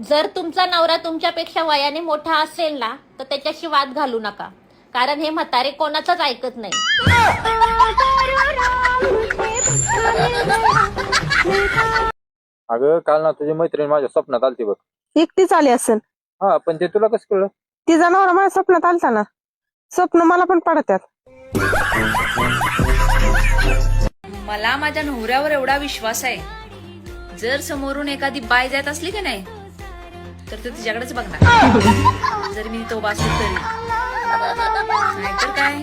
जर तुमचा नवरा तुमच्यापेक्षा वयाने मोठा असेल ना तर त्याच्याशी वाद घालू नका. कारण हे म्हातारे कोणाचंच ऐकत नाही. अगं काल ना तुझी मैत्रीण माझ्या स्वप्नात आलती बघ. एकटीच आली असेल. हा पण ते तुला कसं कळलं? तिचा नवरा माझ्या स्वप्नात आलता ना. स्वप्न मला पण पडत्यात. मला माझ्या नवऱ्यावर एवढा विश्वास आहे. जर समोरून एखादी बाय जात असली की नाही तर ते तिच्याकडेच बघणार. जर मी तो बासू तरी काय?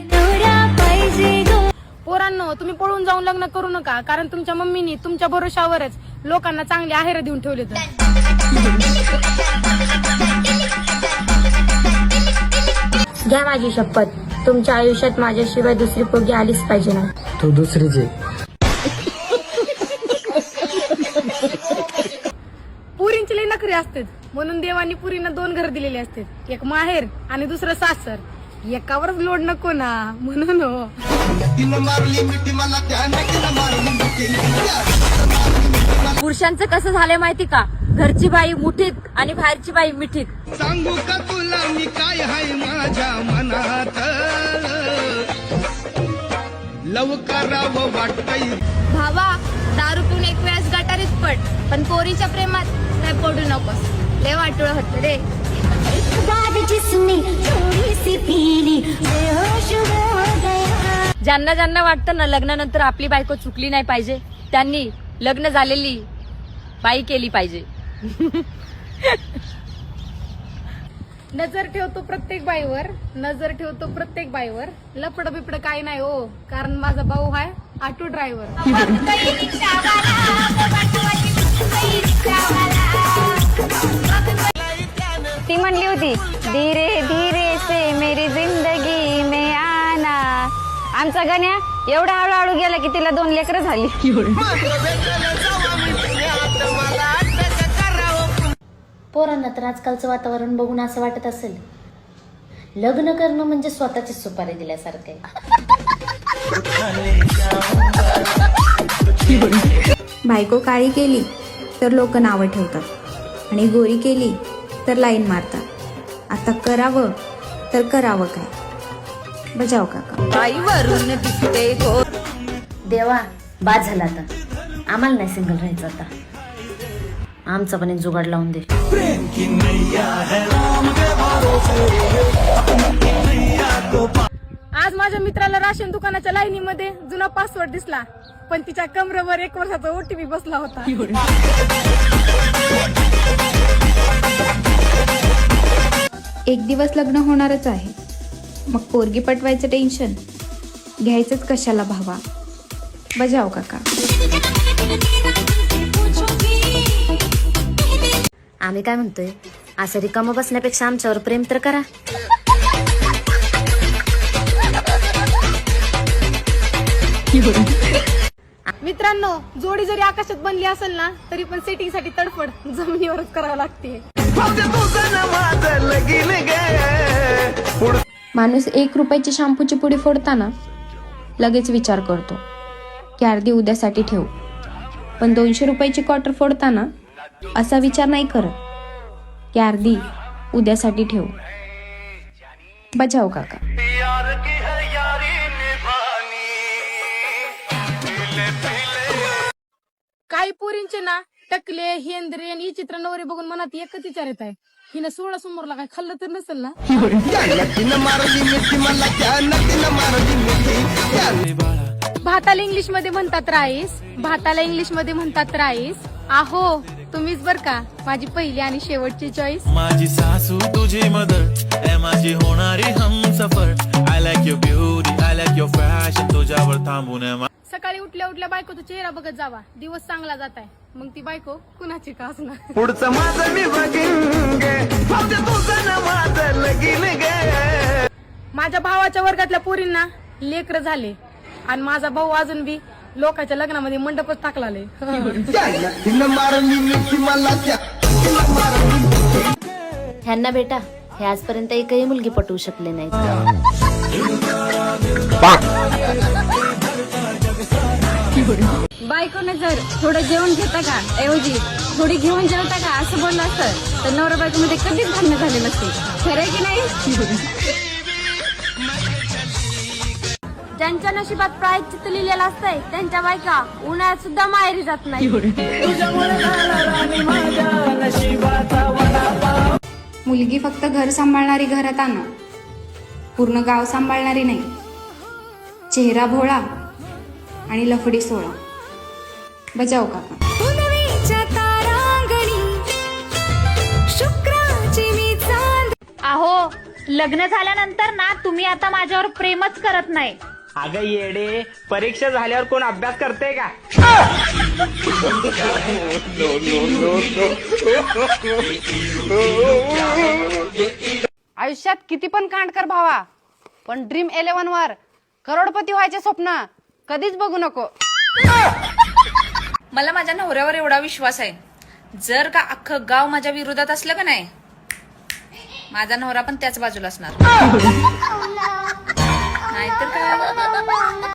पोरांनो तुम्ही पळून जाऊन लग्न करू नका कारण तुमच्या मम्मीनी तुमच्या भरोशावरच लोकांना चांगले आहेर देऊन ठेवले तर घ्या माझी शपथ. तुमच्या आयुष्यात माझ्याशिवाय दुसरी पोरगी आलीच पाहिजे ना तू दुसरीचे पुरींची लई नखरी असते म्हणून देवानी पुरींना दोन घर दिलेली असतात. एक माहेर आणि दुसरं सासर. एकावरच लोड नको ना म्हणून हो. पुरुषांचं कसं झालंय माहिती का? घरची बाई मुठीत आणि बाहेरची बाई मिठीत. सांगू का तुला मी काय हाय माझ्या मनात? लव करावं वाटतंय. भावा दारू पिऊन एक वेळेस गटारीत पड पण पोरीच्या प्रेमात काय पडू नकोस. लय वाटोळ होत रे. ज्यांना ज्यांना वाटतं ना लग्नानंतर आपली बायको चुकली नाही पाहिजे त्यांनी लग्न झालेली बाई केली पाहिजे. नजर ठेवतो प्रत्येक बाईवर नजर ठेवतो प्रत्येक बाईवर. लपड बिपड काय नाही हो कारण माझा भाऊ हाय ऑटो ड्रायव्हर. म्हणली होती धीरे धीरे से मेरी जिंदगी में आना. आमचा गण्या एवढा हळूहळू गेला की तिला दोन लेकरं झाली. पोरांना तर आजकालचं वातावरण बघून असं वाटत असेल. लग्न करणं म्हणजे स्वतःची सुपारी दिल्यासारखं बायको काळी केली तर लोक नावं ठेवतात. आणि गोरी केली तर लाईन मारतात. आता करावं तर करावं काय? बजाव काका. बाईवरून दिसते गो देवा बाद झाला आता. आम्हाला नाही सिंगल राहायचं आता. आमचा पण एक जुगाड लावून दे. आज माझ्या मित्राला राशन दुकानाच्या लाईनीमध्ये जुना पासवर्ड दिसला. पण तिच्या कमरेवर एक वर्षाचा ओटीपी बसला होता. एक दिवस लग्न होणारच आहे. मग पोरगी पटवायचं टेन्शन घ्यायचंच कशाला भावा? बजाव काका. आम्ही काय म्हणतोय? असं रिकामं बसण्यापेक्षा आमच्यावर प्रेम तर करा. मित्रांनो जोडी जरी आकाशात बनली असेल ना तरी पण सेटिंगसाठी तडफड जमिनीवरच करावं लागते. माणूस एक रुपयाची शॅम्पूची पुडी फोडताना लगेच विचार करतो की अर्धी उद्यासाठी ठेवू. पण दोनशे रुपयाची क्वार्टर फोडताना असा विचार नाही करत की अर्धी उद्यासाठी ठेवू. बजाव काका. काही पोरींचे ना टकले हेंद्रे आणि चित्र नवरे बघून मनात एकच विचार येत आहे. हिनं सोळा समोरला काय खाल्लं तर नसेल ना? भाताला इंग्लिशमध्ये म्हणतात राईस. भाताला इंग्लिशमध्ये म्हणतात राईस. आहो तुम्हीच बर का? माझी पहिली आणि शेवटची चॉईस माझी सासू तुझी मदर. माझी होणारी हम सफर I like your beauty I like your fashion तुझ्यावर थांबून आहे सकाळी उठल्या उठल्या बायकोचा चेहरा बघत जावा. दिवस चांगला जात आहे मग ती बायको कुणाची का असणार? पुढचं माझं मी बघीन गे. फक्त तुझं ना माझं लगीन गे. माझ्या भावाच्या वर्गातल्या पोरींना लेकर झाले. आणि माझा भाऊ अजून बी लोकांच्या लग्नामध्ये मंडपच टाकला नक्कीनं मारली मिठी मला त्या ह्यांना बेटा हे आजपर्यंत एकही मुलगी पटवू शकले नाहीत. बायकोने. जर थोडं जेवण घेता का ऐवजी थोडी घेऊन जेवता का असं बोललं असतं तर नवरा बायको मध्ये कधीच भांडणं झाले नसते. खरं आहे की नाही? ज्यांच्या नशिबात प्रायचित्त लिहिलेलं असतंय त्यांच्या बायका उन्हाळ्यात सुद्धा माहेरी जात नाही मुलगी फक्त घर सांभाळणारी घरात आणा. पूर्ण गाव सांभाळणारी नाही. चेहरा भोळा आणि लफडी सोळा. बजाव काका अहो लग्न झाल्यानंतर ना तुम्ही आता माझ्यावर प्रेमच करत नाही. अगं येडे परीक्षा झाल्यावर कोण अभ्यास करते का? आयुष्यात किती पण कांड कर भावा पण ड्रीम इलेव्हन वर करोडपती व्हायचे स्वप्न. कधीच बघू नको. मला माझ्या नवऱ्यावर एवढा विश्वास आहे. जर का अख्खं गाव माझ्या विरोधात असलं का नाही माझा नवरा पण त्याच बाजूला असणार. नाहीतर काय?